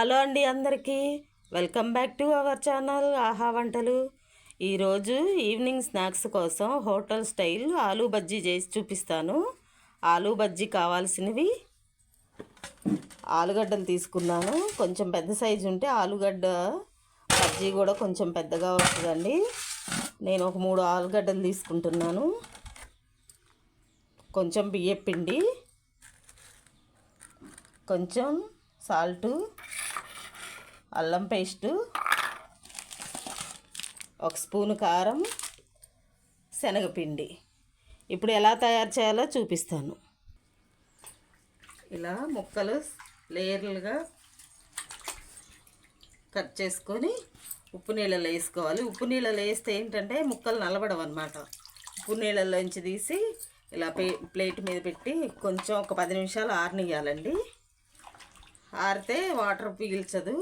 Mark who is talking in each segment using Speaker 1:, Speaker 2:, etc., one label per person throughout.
Speaker 1: Hello అండి అందరికీ. Welcome back to our channel ఆహా వంటలు. ఈరోజు ఈవినింగ్ స్నాక్స్ కోసం హోటల్ స్టైల్ ఆలూ బజ్జీ చేసి చూపిస్తాను. ఆలూ బజ్జీ కావాల్సినవి ఆలుగడ్డలు తీసుకున్నాను. కొంచెం పెద్ద సైజు ఉంటే ఆలుగడ్డ బజ్జీ కూడా కొంచెం పెద్దగా వస్తుందండి. నేను ఒక మూడు ఆలుగడ్డలు తీసుకుంటున్నాను. కొంచెం బియ్యపిండి కొంచెం సాల్టు అల్లం పేస్టు ఒక స్పూను కారం శనగపిండి. ఇప్పుడు ఎలా తయారు చేయాలో చూపిస్తాను. ఇలా ముక్కలు లేయర్లుగా కట్ చేసుకొని ఉప్పు నీళ్ళలో వేసుకోవాలి. ఉప్పు నీళ్ళలో వేస్తే ఏంటంటే ముక్కలు నలబడవు అనమాట ఉప్పు నీళ్ళలోంచి తీసి ఇలా ప్లేట్ మీద పెట్టి కొంచెం ఒక పది నిమిషాలు ఆరనియాలండి ఆరితే వాటర్ పీల్చదు.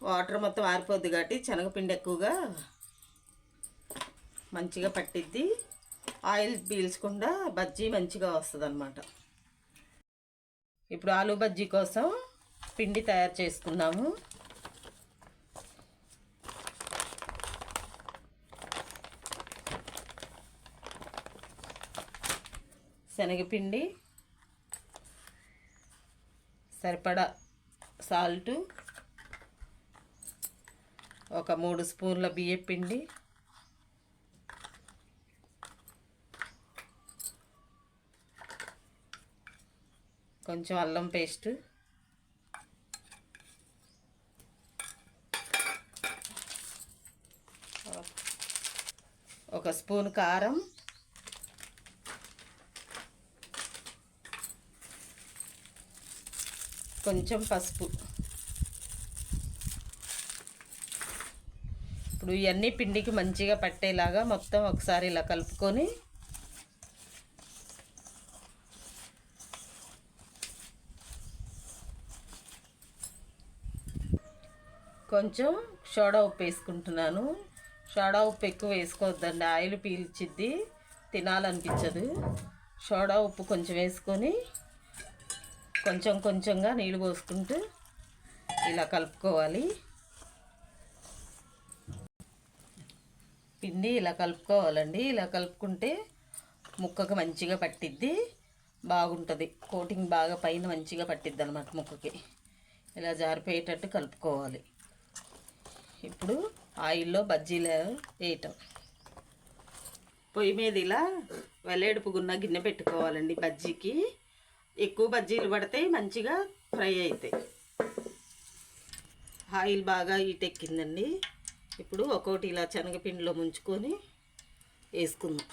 Speaker 1: వాటర్ మొత్తం ఆరిపోద్ది కాబట్టి శనగపిండి ఎక్కువగా మంచిగా పట్టిద్ది. ఆయిల్ పీల్చకుండా బజ్జీ మంచిగా వస్తుంది అనమాట ఇప్పుడు ఆలు బజ్జీ కోసం పిండి తయారు చేసుకున్నాము శనగపిండి సరిపడా సాల్టు ఒక మూడు స్పూన్ల బియ్యం పిండి. కొంచెం అల్లం పేస్ట్. ఒక స్పూన్ కారం. కొంచెం పసుపు. ఇప్పుడు ఇవన్నీ పిండికి మంచిగా పట్టేలాగా మొత్తం ఒకసారి ఇలా కలుపుకొని కొంచెం సోడా ఉప్పు వేసుకుంటున్నాను. సోడా ఉప్పు ఎక్కువ వేసుకోవద్దండి. ఆయిల్ పీల్చిద్ది తినాలనిపించదు. సోడా ఉప్పు కొంచెం వేసుకొని కొంచెం కొంచెంగా నీళ్ళు పోసుకుంటూ ఇలా కలుపుకోవాలి. పిండి ఇలా కలుపుకోవాలండి. ఇలా కలుపుకుంటే ముక్కకు మంచిగా పట్టిద్ది. బాగుంటుంది. కోటింగ్ బాగా పైన మంచిగా పట్టిద్ది అనమాట ముక్కకి. ఇలా జారిపోయేటట్టు కలుపుకోవాలి. ఇప్పుడు ఆయిల్లో బజ్జీలు వేయటం. పొయ్యి మీద ఇలా వెల్లెడుపు గున్న గిన్నె పెట్టుకోవాలండి బజ్జీకి. ఎక్కువ బజ్జీలు పడితే మంచిగా ఫ్రై అవుతాయి ఆయిల్ బాగా ఈటెక్కిందండి ఇప్పుడు ఒక్కొక్కటి ఇలా శనగపిండిలో ముంచుకొని వేసుకుందాం.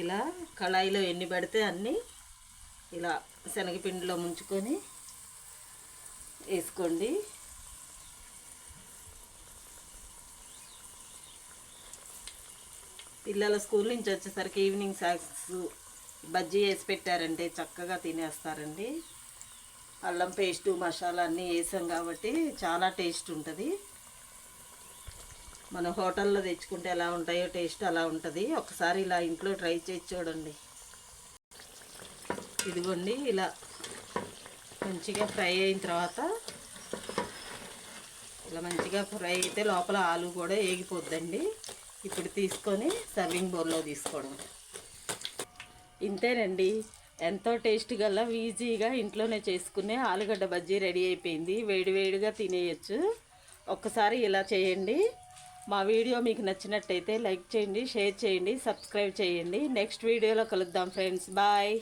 Speaker 1: ఇలా కళాయిలో ఎన్ని పడితే అన్నీ ఇలా శనగపిండిలో ముంచుకొని వేసుకోండి. పిల్లల స్కూల్ నుంచి వచ్చేసరికి ఈవినింగ్ స్నాక్స్ బజ్జీ వేసి పెట్టారంటే చక్కగా తినేస్తారండి. అల్లం పేస్టు మసాలా అన్నీ వేసాం కాబట్టి చాలా టేస్ట్ ఉంటుంది. మన హోటల్లో తెచ్చుకుంటే ఎలా ఉంటాయో టేస్ట్ అలా ఉంటుంది. ఒకసారి ఇలా ఇంట్లో ట్రై చేసి చూడండి. ఇదిగోండి ఇలా మంచిగా ఫ్రై అయిన తర్వాత ఇలా మంచిగా ఫ్రై అయితే లోపల ఆలు కూడా ఏగిపోద్దండి. ఇప్పుడు తీసుకొని సర్వింగ్ బౌల్లో తీసుకోవడం. ఇంతేనండి. ఎంతో టేస్ట్ గల ఈజీగా ఇంట్లోనే చేసుకునే ఆలుగడ్డ బజ్జీ రెడీ అయిపోయింది. వేడివేడిగా తినేయచ్చు. ఒక్కసారి ఇలా చేయండి. మా వీడియో మీకు నచ్చినట్టయితే లైక్ చేయండి షేర్ చేయండి సబ్స్క్రైబ్ చేయండి. నెక్స్ట్ వీడియోలో కలుద్దాం ఫ్రెండ్స్. బాయ్.